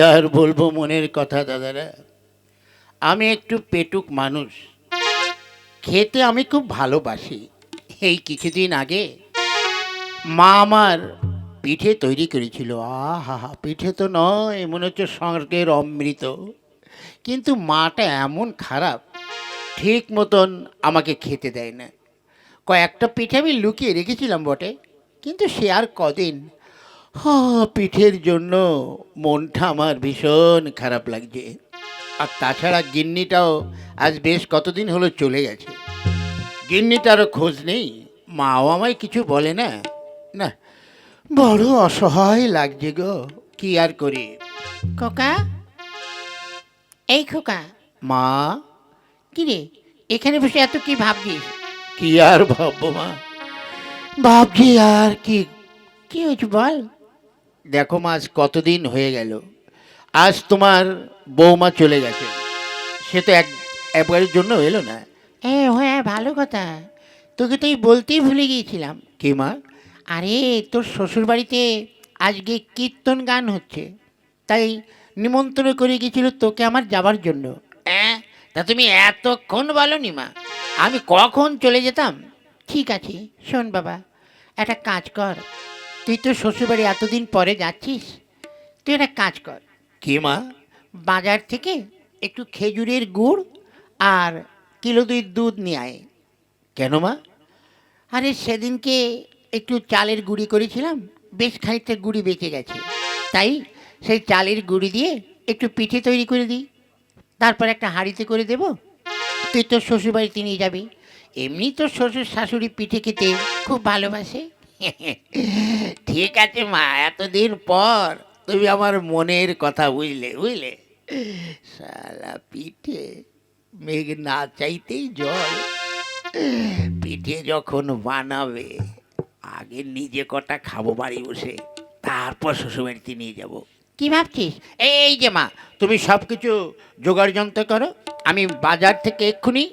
আর বলব মনের কথা, দাদারা। আমি একটু পেটুক মানুষ। খেতে আমি খুব ভালোবাসি। এই কিছুদিন আগে মা আমার পিঠে তৈরি করেছিল। আহা, পিঠে তো নয়, মনে হচ্ছে স্বর্গের অমৃত। কিন্তু মাটা এমন খারাপ, ঠিক মতন আমাকে খেতে দেয় না। কয়েকটা পিঠে আমি লুকিয়ে রেখেছিলাম বটে, কিন্তু সে আর কদিন হা, পিঠের জন্য মনটা আমার ভীষণ খারাপ লাগছে। আর তাছাড়া গিন্নিটাও আজ বেশ কতদিন হলো চলে গেছে। গিন্নিটারও খোঁজ নেই মাও আমায় কিছু বলে না। না বড় অসহায় লাগছে গো কি আর করি? খোকা? এই খোকা। মা? কি রে এখানে বসে এত কি ভাবছিস? কি আর ভাববো মা? ভাবছি আর কি। কি হয়েছে বল? দেখো মা আজ কতদিন হয়ে গেল। আজ তোমার বৌমা চলে গেছে। সে তো এক একবারের জন্য এলো না। এ হ্যাঁ ভালো কথা। তোকে তো এই বলতেই ভুলে গিয়েছিলাম। কি মা? আরে তোর শ্বশুর বাড়িতে আজকে কীর্তন গান হচ্ছে। তাই নিমন্ত্রণ করে গেছিল তোকে আমার যাবার জন্য। হ্যাঁ তা তুমি এতক্ষণ বলো নি মা। আমি কখন চলে যেতাম? ঠিক আছে শোন বাবা একটা কাজ কর। তুই তো শ্বশুরবাড়ি এতদিন পরে যাচ্ছিস। তুই একটা কাজ কর। কি মা? বাজার থেকে একটু খেজুরের গুড় আর কিলো দুই দুধ নিয়ে আয়। কেন মা? আরে সেদিনকে একটু চালের গুঁড়ি করেছিলাম বেশ খানিকটা গুঁড়ি বেঁচে গেছে। তাই সেই চালের গুঁড়ি দিয়ে একটু পিঠে তৈরি করে দিই। তারপর একটা হাঁড়িতে করে দেব। তুই তোর শ্বশুরবাড়িতে নিয়ে যাবি। এমনি তোর শ্বশুর শাশুড়ি পিঠে খেতে খুব ভালোবাসে। ঠিক আছে মা এতদিন পর তুমি আমার মনের কথা বুঝলে বুঝলে? সালা পিঠে মেঘ না চাইতেই জল। পিঠে যখন বানাবে আগে নিজে কটা খাব বাড়ি বসে তারপর শ্বশুরবাড়িতে নিয়ে যাব। কি ভাবছিস? এই যে মা তুমি সব কিছু জোগাড় যন্ত্র করো আমি বাজার থেকে এক্ষুনি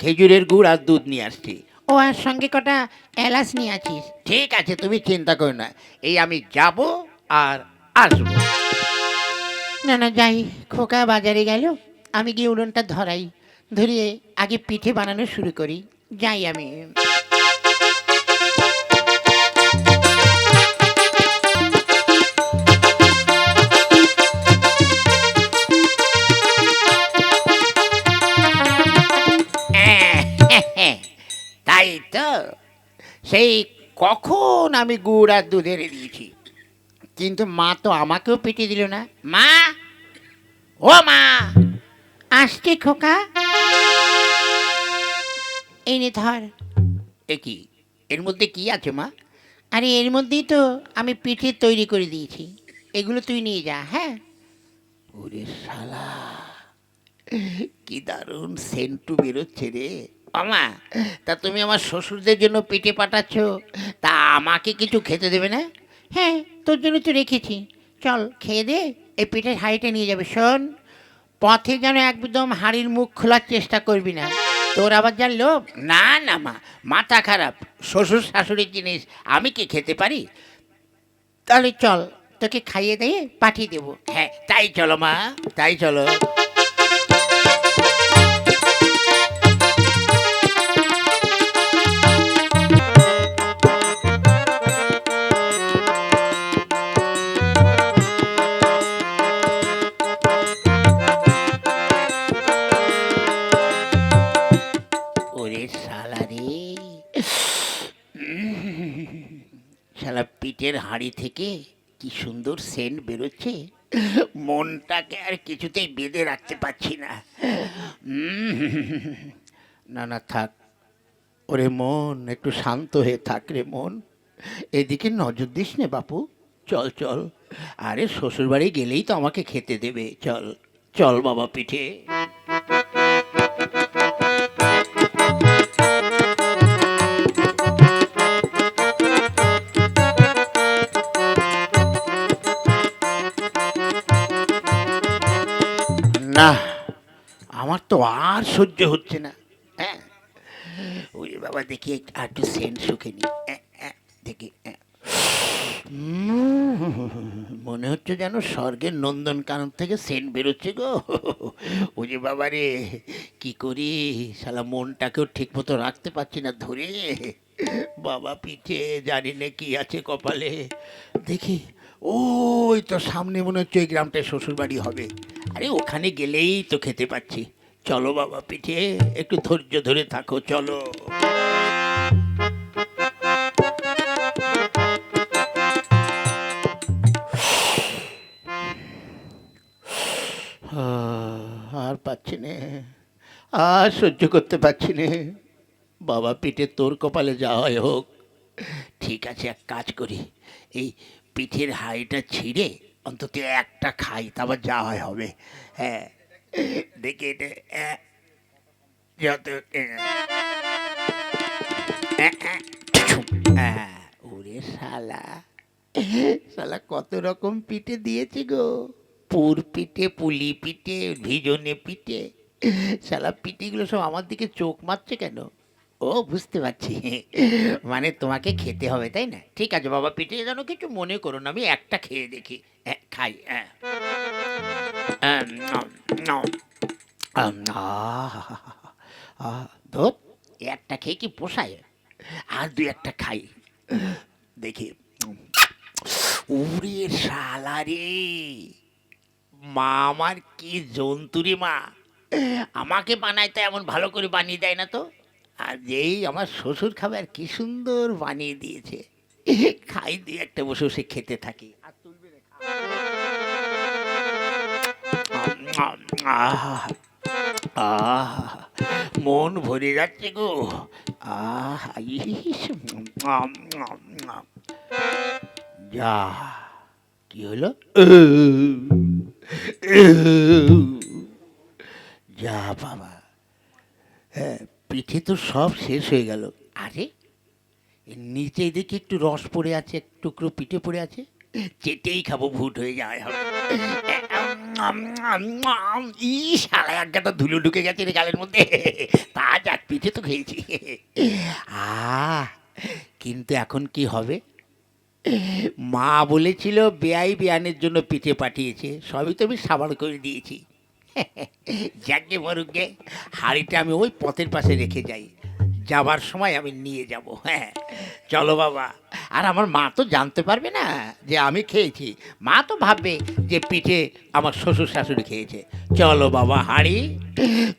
খেজুরের গুড় আর দুধ নিয়ে আসছি। ও আর সঙ্গে কটা এলাচ নিয়ে আছিস ঠিক আছে তুমি চিন্তা করো না। এই আমি যাব আর আসব। না না যাই। খোকা বাজারে গেল। আমি গিয়ে উলনটা ধরাই। ধরিয়ে আগে পিঠে বানানো শুরু করি। যাই আমি। সেই কখন আমি গুড় আর দুধ এনে দিয়েছি? কিন্তু মা তো আমাকেও পিটিয়ে দিল না। মা! ও মা! আসছে খোকা। এই নে ধর। এ কি? এর মধ্যে কি আছে মা? আরে এর মধ্যেই তো আমি পিঠে তৈরি করে দিয়েছি। এগুলো তুই নিয়ে যা হ্যাঁ? ওরে শালা কি দারুণ সেন্টু বেরোচ্ছে রে। আমা তা তুমি আমার শ্বশুরদের জন্য পেটে পাঠাচ্ছ, তা আমাকে কিছু খেতে দেবে না? হ্যাঁ তোর জন্য তো রেখেছি। চল, খেয়ে দে, এই পিঠের হাঁড়িটা নিয়ে যাবে, শোন। পথে যেন একদম হাঁড়ির মুখ খোলার চেষ্টা করবি না। তোর আবার যা লোভ? না না, মা, মাথা খারাপ। শ্বশুর শাশুড়ির জিনিস আমি কি খেতে পারি? তাহলে চল, তোকে খাইয়ে দিয়ে পাঠিয়ে দেবো। হ্যাঁ তাই চলো, মা, তাই চলো। পিঠের হাঁড়ি থেকে কি সুন্দর সেন্ট বেরোচ্ছে? মনটাকে আর কিছুতেই বেঁধে রাখতে পারছি না। না না, থাক। ওরে মন, একটু শান্ত হয়ে থাক রে মন। এদিকে নজর দিস নে বাপু। চল চল। আরে, শ্বশুরবাড়ি গেলেই তো আমাকে খেতে দেবে। চল চল বাবা পিঠে। না, আমার তো আর সহ্য হচ্ছে না। হ্যাঁ? ওই বাবা, দেখি আর একটু সেন্ট শুকে নি। দেখি মনে হচ্ছে যেন স্বর্গের নন্দন কানন থেকে সেন্ট বেরোচ্ছে গো। ও যে বাবা রে, কি করি? শালা মনটাকেও ঠিক মতো রাখতে পারছি না ধরে। বাবা পিঠে জানি না কি আছে কপালে। দেখি ওই তো সামনে মনে হচ্ছে ওই গ্রামটায় শ্বশুর বাড়ি হবে। আরে ওখানে গেলেই তো খেতে পাচ্ছি। চলো বাবা পিঠে, একটু ধৈর্য ধরে থাকো, চলো। আর পাচ্ছি নে, আর সহ্য করতে পারছি নে। বাবা পিঠে তোর কপালে যা হয় হোক। ঠিক আছে, এক কাজ করি। এই পিঠের হাড়িটা ছিঁড়ে অন্তত একটা খাই তারপর যা হয় হবে। হ্যাঁ। দেখি এটা আহ, যত আহ, ওরে শালা। শালা কত রকম পিঠে দিয়েছে গো। পুর পিঠে পুলি পিঠে ভিজনে পিঠে। শালা পিঠেগুলো সব আমার দিকে চোখ মারছে কেন? ও বুঝতে পারছি। মানে তোমাকে খেতে হবে তাই না? ঠিক আছে বাবা পিঠে যেন কিছু মনে করো না আমি একটা খেয়ে দেখি। হ্যাঁ, খাই হ্যাঁ। আহ, একটা খেয়ে কি পোষায়? আর দুই একটা খাই। দেখি। উড়ে শালা রে। মা আমার কি জন্তুরি মা। আমাকে বানায় তো এমন ভালো করে বানিয়ে দেয় না তো? আর যেই আমার শ্বশুর খাবার কি সুন্দর বানিয়ে দিয়েছে। খাই দিয়ে একটা বসে বসে খেতে থাকি। আর তুলবে মন ভরে যাচ্ছে গো। আহ। যা, কি হলো? যা বাবা। হ্যাঁ পিঠে তো সব শেষ হয়ে গেল। আরে নিচে দেখি একটু রস পড়ে আছে, এক টুকরো পিঠে পড়ে আছে, চেটেই খাব ভুট হয়ে যায় হবে ই সারা এক গাদা ধুলো ঢুকে গেছে রে গালের মধ্যে। তা যাক, পিঠে তো খেয়েছি। আহ, কিন্তু এখন কি হবে? মা বলেছিল বেআই বিয়ানের জন্য পিঠে পাঠিয়েছে, সবই তো আমি সাবার করে দিয়েছি। যাকে মরুকে হাড়িটা আমি ওই পথের পাশে রেখে যাই। যাবার সময় আমি নিয়ে যাব হ্যাঁ। চলো বাবা। আর আমার মা তো জানতে পারবে না যে আমি খেয়েছি। মা তো ভাববে যে পিঠে আমার শ্বশুর শাশুড়ি খেয়েছে। চলো বাবা, হাড়ি।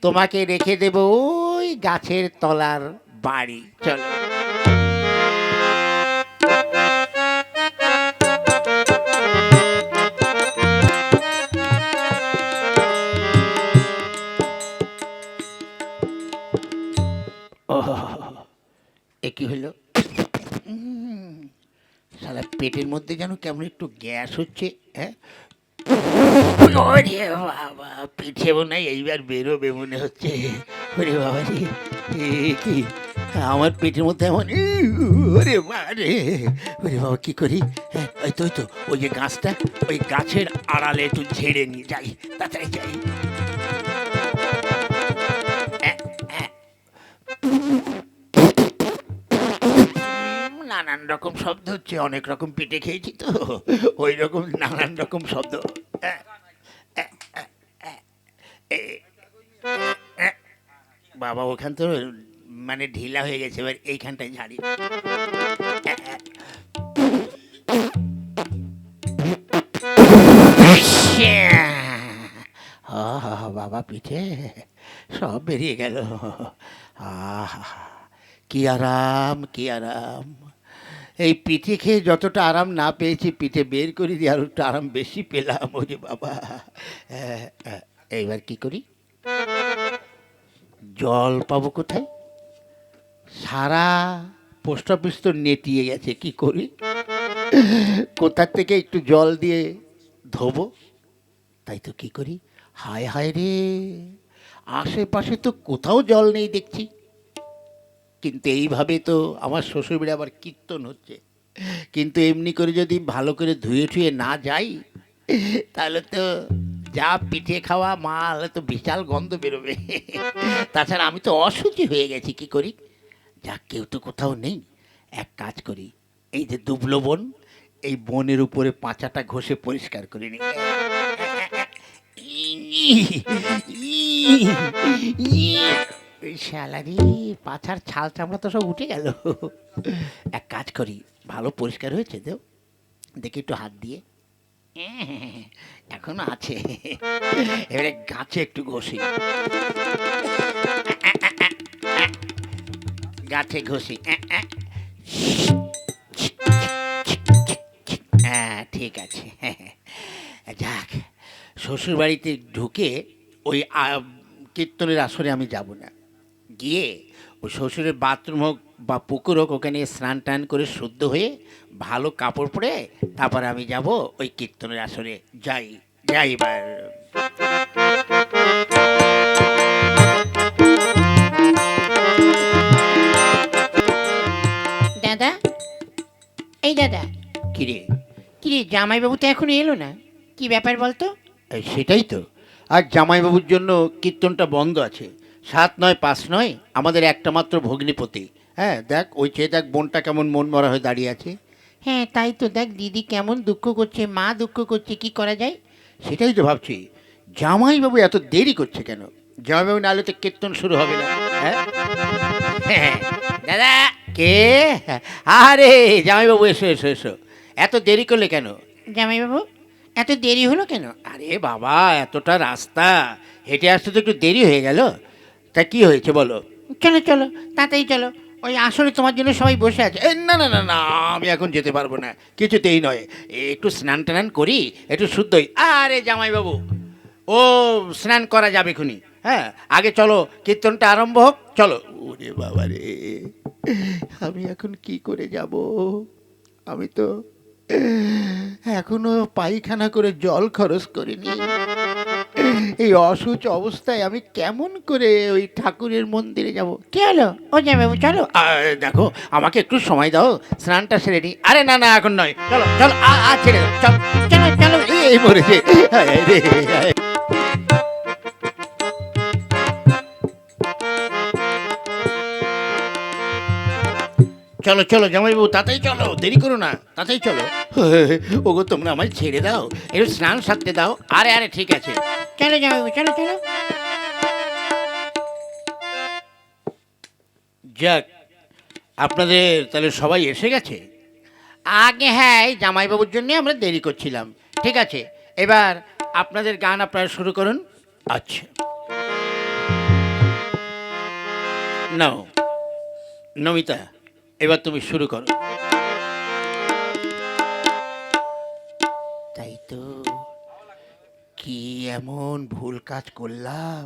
তোমাকে রেখে দেব ওই গাছের তলার বাড়ি। চলো। কি হলো? শালা পেটের মধ্যে যেন কেমন একটু গ্যাস হচ্ছে হ্যাঁ? ওরে বাবা পিঠে মনে এইবার বেরোবে মনে হচ্ছে। ওরে বাবা রে কি? আমার পেটের মধ্যে এমন ওরে বাবা রে। ওরে বাবা কি করি? হ্যাঁ ওই তো ওই তো ওই যে গাছটা ওই গাছের আড়ালে একটু ঝেড়ে নিয়ে যাই তাড়াতাড়ি যাই। হ্যাঁ, হ্যাঁ। নানান রকম শব্দ হচ্ছে, অনেক রকম পিঠে খেয়েছি তো। ওই রকম নানান রকম শব্দ। বাবা, ওখান তো মানে ঢিলা হয়ে গেছে, এবার এইখানটায় ঝাড়ি। বাবা, পিঠে সব বেরিয়ে গেল। আহ কি আরাম কি আরাম। এই পিঠে খেয়ে যতটা আরাম না পেয়েছি পিঠে বের করে দিয়ে আরও একটু আরাম বেশি পেলাম ওরে বাবা। আহ, আহ, এইবার কি করি? জল পাবো কোথায়? সারা পোস্ট অফিস তো নেটিয়ে গেছে কি করি? কোথার থেকে একটু জল দিয়ে ধোবো? তাই তো কি করি? হায় হায় রে আশেপাশে তো কোথাও জল নেই দেখছি। কিন্তু এইভাবে তো আমার শ্বশুরবাড়ি আবার কীর্তন হচ্ছে। কিন্তু এমনি করে যদি ভালো করে ধুয়ে ঠুয়ে না যাই, তাহলে তো যা পিঠে খাওয়া মাল তো বিশাল গন্ধ বেরোবে। তাছাড়া আমি তো অসুচি হয়ে গেছি, কি করি? যা কেউ তো কোথাও নেই। এক কাজ করি, এই যে দুবলো বোন, এই বনের উপরে পাঁচাটা ঘষে পরিষ্কার করে নি শালারি পাছার ছাল চামড়া তো সব উঠে গেল। এক কাজ করি, ভালো পরিষ্কার হয়েছে তো, দেখি একটু হাত দিয়ে। এখনও আছে। এবারে গাছে একটু ঘষি। গাছে ঘষি। হ্যাঁ ঠিক আছে। যাক শ্বশুর বাড়িতে ঢুকে ওই কীর্তনের আসরে আমি যাব না। গিয়ে ওই শ্বশুরের বাথরুম হোক বা পুকুর হোক ওখানে স্নান টান করে শুদ্ধ হয়ে ভালো কাপড় পরে তারপর আমি যাব ওই কীর্তনের আসরে। যাই যাই এবার। দাদা এই দাদা। কিরে কি রে জামাইবাবু তো এখনও এলো না? কি ব্যাপার বলতো? সেটাই তো। আর জামাইবাবুর জন্য কীর্তনটা বন্ধ আছে। সাত নয় পাঁচ নয় আমাদের একটা মাত্র ভগ্নিপতি। হ্যাঁ দেখ ওই চেয়ে দেখ বোনটা কেমন মন মরা হয়ে দাঁড়িয়ে আছে। হ্যাঁ তাই তো দেখ দিদি কেমন দুঃখ করছে মা দুঃখ করছে কি করা যায়? সেটাই তো ভাবছি। জামাইবাবু এত দেরি করছে কেন? জামাইবাবু নাহলে তো কীর্তন শুরু হবে না। হ্যাঁ? হ্যাঁ, দাদা! কে? আরে জামাইবাবু এসো এসো এসো। এত দেরি করলে কেন? জামাইবাবু এত দেরি হলো কেন? আরে বাবা এতটা রাস্তা। হেঁটে আসতে তো একটু দেরি হয়ে গেল। তা কি হয়েছে বলো? চলো চলো তাড়াতাড়ি চলো। ওই আসলে তোমার জন্য সবাই বসে আছে। এ, না না না না আমি এখন যেতে পারব না। কিছুতেই নয়। একটু স্নান টান করি একটু শুদ্ধই আরে জামাইবাবু ও স্নান করা যাবে খুনি হ্যাঁ আগে চলো কীর্তনটা আরম্ভ হোক চলো। ওরে বাবা রে আমি এখন কি করে যাব? আমি তো এখনও পায়খানা করে জল খরচ করিনি। এই অসুচ অবস্থায় আমি কেমন করে ওই ঠাকুরের মন্দিরে যাব? কি হলো ও যাবে চলো। দেখো, আমাকে একটু সময় দাও, স্নানটা সেরে নি। আরে, না না, এখন নয়। চলো চলো, আ ছেড়ে চল, চলো চলো, এই মরেছে চলো চলো জামাইবাবু তাতেই চলো দেরি করো না তাতেই চলো। ওগো তোমরা আমায় ছেড়ে দাও একটু স্নান সারতে দাও। আরে আরে ঠিক আছে। চলো জামাইবাবু চলো চলো যাক আপনাদের তাহলে সবাই এসে গেছে? আগে হ্যাঁ এই জামাইবাবুর জন্য আমরা দেরি করছিলাম। ঠিক আছে এবার আপনাদের গান আপনারা শুরু করুন। আচ্ছা। নাও নমিতা এবার তুমি শুরু করো। তাই তো কি এমন ভুল কাজ করলাম?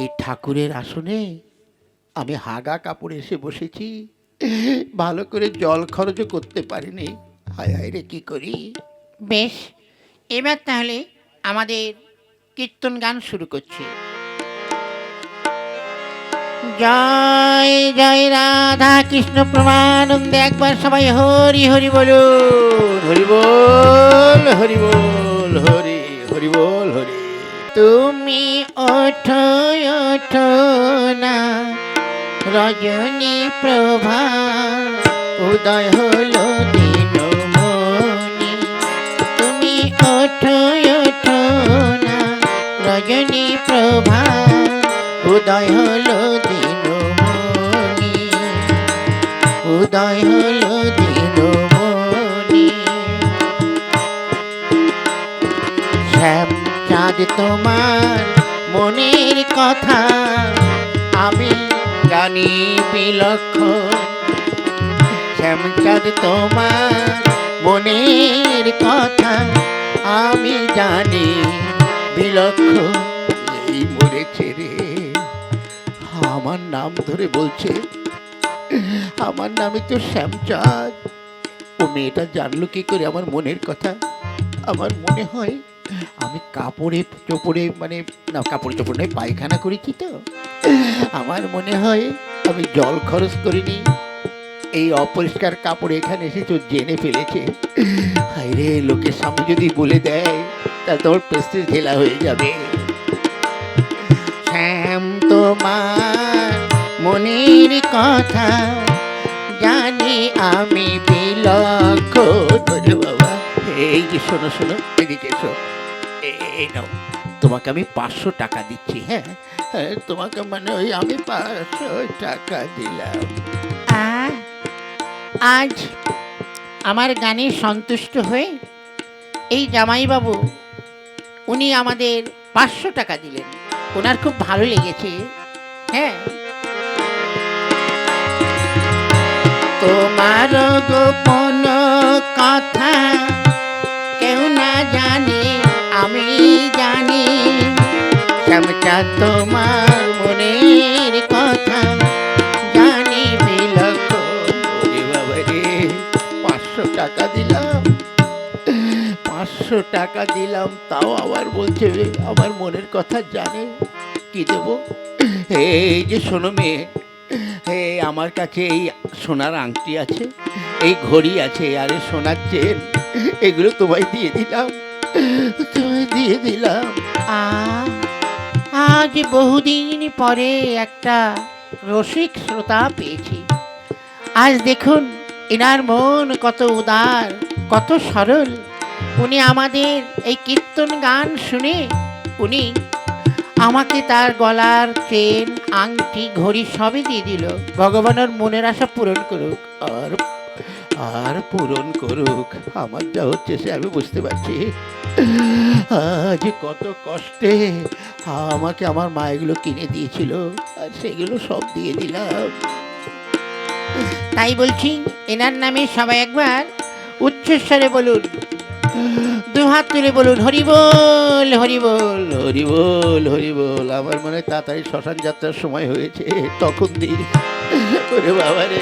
এই ঠাকুরের আসনে আমি হাগা কাপড়ে এসে বসেছি। ভালো করে জল খরচও করতে পারিনি। হায় হায় রে কি করি? বেশ এবার তাহলে আমাদের কীর্তন গান শুরু করছি। জয় জয় রাধা কৃষ্ণ প্রমানন্দে একবার সবাই হরি হরি বলুন। হরি বল হরি বল হরি হরি বল হরি। তুমি ওঠো ওঠো না রজনী প্রভা উদয় হলো দিনমণি তুমি ওঠো ওঠো না রজনী প্রভা উদয় হলো উদয় হলো দিনমণি শ্যাম চাঁদ তোমার মনের কথা, আমি জানি বিলক্ষণ। শ্যাম চাঁদ তোমার মনের কথা, আমি জানি বিলক্ষণ। এই মরেছে রে আমার নাম ধরে বলছে আমার নামে তো শ্যামচাঁদ। ও মেয়েটা জানলো কি করে আমার মনের কথা? আমার মনে হয় আমি কাপড়ে চোপড়ে মানে না, কাপড় চোপড় পায়খানা করেছি তো? আমার মনে হয় আমি জল খরচ করিনি। এই অপরিষ্কার কাপড় এখানে এসে তো জেনে ফেলেছে। হায় রে, লোকের সামনে যদি বলে দেয়, তাহলে তোমার প্রেস্টিজ ঢেলা হয়ে যাবে। শ্যাম তোমার মনের কথা জানি আমি বিলক্ষণ ওরে বাবা এই যে শোনো শোনো এদিকে তোমাকে আমি পাঁচশো টাকা দিচ্ছি হ্যাঁ? হ্যাঁ, তোমাকে মানে ওই আমি পাঁচশো টাকা দিলাম। আজ আমার গানে সন্তুষ্ট হয়ে এই জামাইবাবু উনি আমাদের পাঁচশো টাকা দিলেন। ওনার খুব ভালো লেগেছে হ্যাঁ? তোমার গোপন কথা কেউ না জানে, আমি জানি। শ্যামচা তোমার মনের কথা জানি রে, পাঁচশো টাকা দিলাম। পাঁচশো টাকা দিলাম, তাও আবার বলছে আমার মনের কথা জানে। কি দেব? এই যে শোনো মেয়ে আমার কাছে এই সোনার আংটি আছে, এই ঘড়ি আছে, আর এই সোনার চেন, এগুলো তোমায় দিয়ে দিলাম, তোমায় দিয়ে দিলাম। আজ বহুদিন পরে একটা রসিক শ্রোতা পেয়েছি। আজ দেখুন, এনার মন কত উদার, কত সরল। উনি আমাদের এই কীর্তন গান শুনে উনি আমাকে তার গলার চেন, আংটি, ঘড়ি সবই দিয়ে দিল। ভগবানের মনের আশা পূরণ করুক আর আর পূরণ করুক। আমার যা হচ্ছে সে আমি বুঝতে পারছি। কত কষ্টে আমাকে আমার মা এগুলো কিনে দিয়েছিল আর সেগুলো সব দিয়ে দিলাম। তাই বলছি, এনার নামে সবাই একবার উচ্চস্বরে বলুন দু হাত তুলে বলুন হরিবোল হরিবোল হরি বল। হরি বল আমার মনে তাড়াতাড়ি শ্মশান যাত্রার সময় হয়েছে, তখন ওরে বাবা রে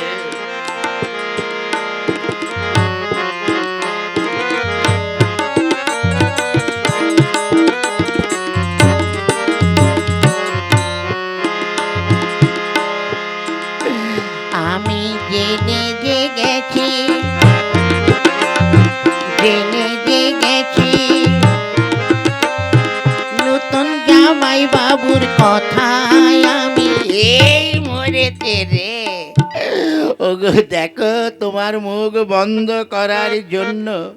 ওগো, দেখো, তোমার মুখ বন্ধ করার জন্য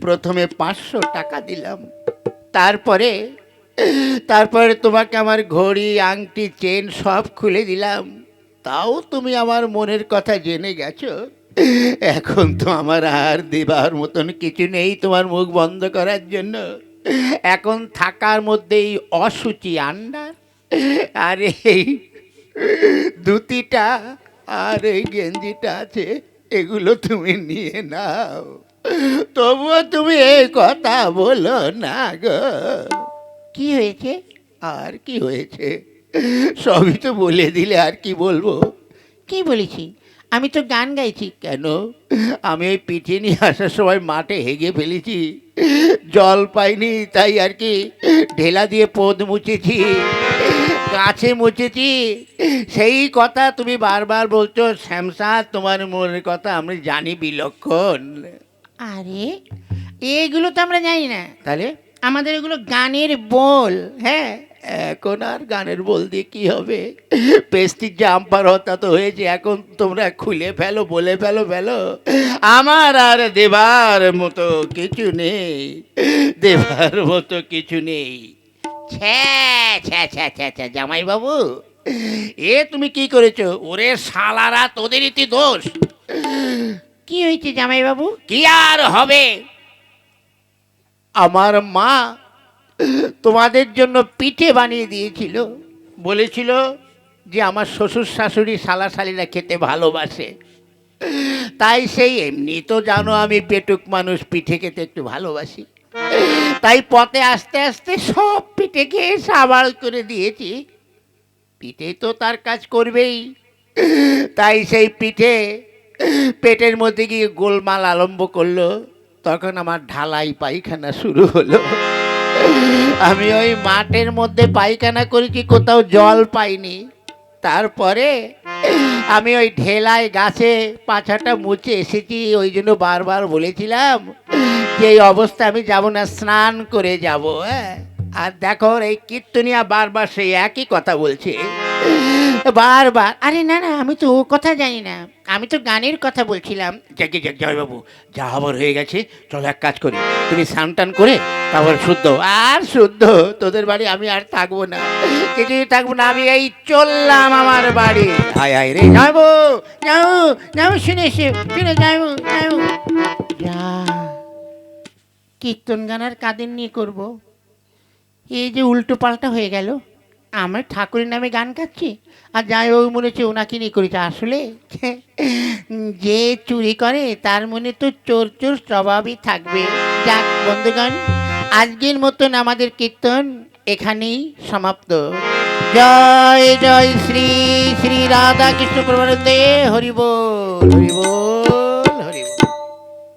প্রথমে পাঁচশো টাকা দিলাম। তারপরে তারপরে তোমাকে আমার ঘড়ি, আংটি, চেন সব খুলে দিলাম। তাও তুমি আমার মনের কথা জেনে গেছো? এখন তো আমার আর দেবার মতন কিছু নেই তোমার মুখ বন্ধ করার জন্য। এখন থাকার মধ্যেই অসুচি আন্ডার। আর, এই ধুতিটা আর এই গেঞ্জিটা আছে এগুলো তুমি নিয়ে নাও। তবুও তুমি এই কথা বলো না গো। কি হয়েছে? আর কি হয়েছে? সবই তো বলে দিলে আর কি বলব? কি বলেছি? আমি তো গান গাইছি। কেন? আমি ওই পিঠে নিয়ে আসার সময় মাঠে হেগে ফেলেছি। জল পাইনি তাই আর কি ঢেলা দিয়ে পদ মুছেছি। গাছে মুছেছি। সেই কথা তুমি বারবার বলছো শ্যামসা তোমার মনের কথা আমি জানি বিলক্ষণ। আরে এগুলো তো আমরা জানি না। তাহলে? আমাদের এগুলো গানের বল হ্যাঁ? এখন আর গানের বল দিয়ে কি হবে? পেস্টির জাম্পার হতা তো হয়েছে এখন তোমরা খুলে ফেলো বলে ফেলো ফেলো। আমার আর দেবার মতো কিছু নেই। দেবার মতো কিছু নেই। ছ্যা ছ্যা ছ্যা ছ্যা ছ্যা জামাই বাবু এ তুমি কি করেছ? ওরে শালারা, তোদেরই তো দোষ। কি হয়েছে জামাইবাবু? কি আর হবে? আমার মা তোমাদের জন্য পিঠে বানিয়ে দিয়েছিল। বলেছিল যে আমার শ্বশুর শাশুড়ি শালা শালিরা খেতে ভালোবাসে। তাই সেই এমনি তো জানো আমি পেটুক মানুষ, পিঠে খেতে একটু ভালোবাসি। তাই পথে আস্তে আস্তে সব পিঠে খেয়ে সাবাল করে দিয়েছি। পিঠে তো তার কাজ করবেই। তাই সেই পিঠে পেটের মধ্যে গিয়ে গোলমাল আরম্ভ করল। তখন আমার ঢালাই পায়খানা শুরু হলো। আমি ওই মাঠের মধ্যে পায়খানা করেছি কোথাও জল পাইনি। তারপরে আমি ওই ঢেলায় গাছে পাছাটা মুছে এসেছি। ওই জন্য বারবার বলেছিলাম যে এই অবস্থা আমি যাব না, স্নান করে যাব হ্যাঁ? আর দেখো, এই কীর্তনিয়া বারবার সেই একই কথা বলছে। বারবার, আরে না না, আমি তো ও কথা জানি না। আমি তো গানের কথা বলছিলাম। যাকে যাক জয়বাবু যা হবার হয়ে গেছে, চলো এক কাজ করি। তুমি স্নান টান করে তারপর শুদ্ধ, আর শুদ্ধ, তোদের বাড়ি আমি আর থাকব না। কিছুই থাকব না, আমি এই চললাম আমার বাড়ি। আয় আয় রে। যাব যাব যাব শুনে শুনে যাব যাব যা। কীর্তন গান আর কাদের নিয়ে করব? এই যে উল্টো পাল্টা হয়ে গেল। আমার ঠাকুরের নামে গান গাচ্ছি। আর যাই হোক, মনে হচ্ছে ওনাকে নিয়ে করেছে আসলে যে চুরি করে, তার মনে তো চোর চোর স্বভাবই থাকবে। যাক, বন্ধুগণ, আজকের মতন আমাদের কীর্তন এখানেই সমাপ্ত। জয় জয়, শ্রী শ্রী রাধা কৃষ্ণ প্রবন্ধে হরিবোল হরিবোল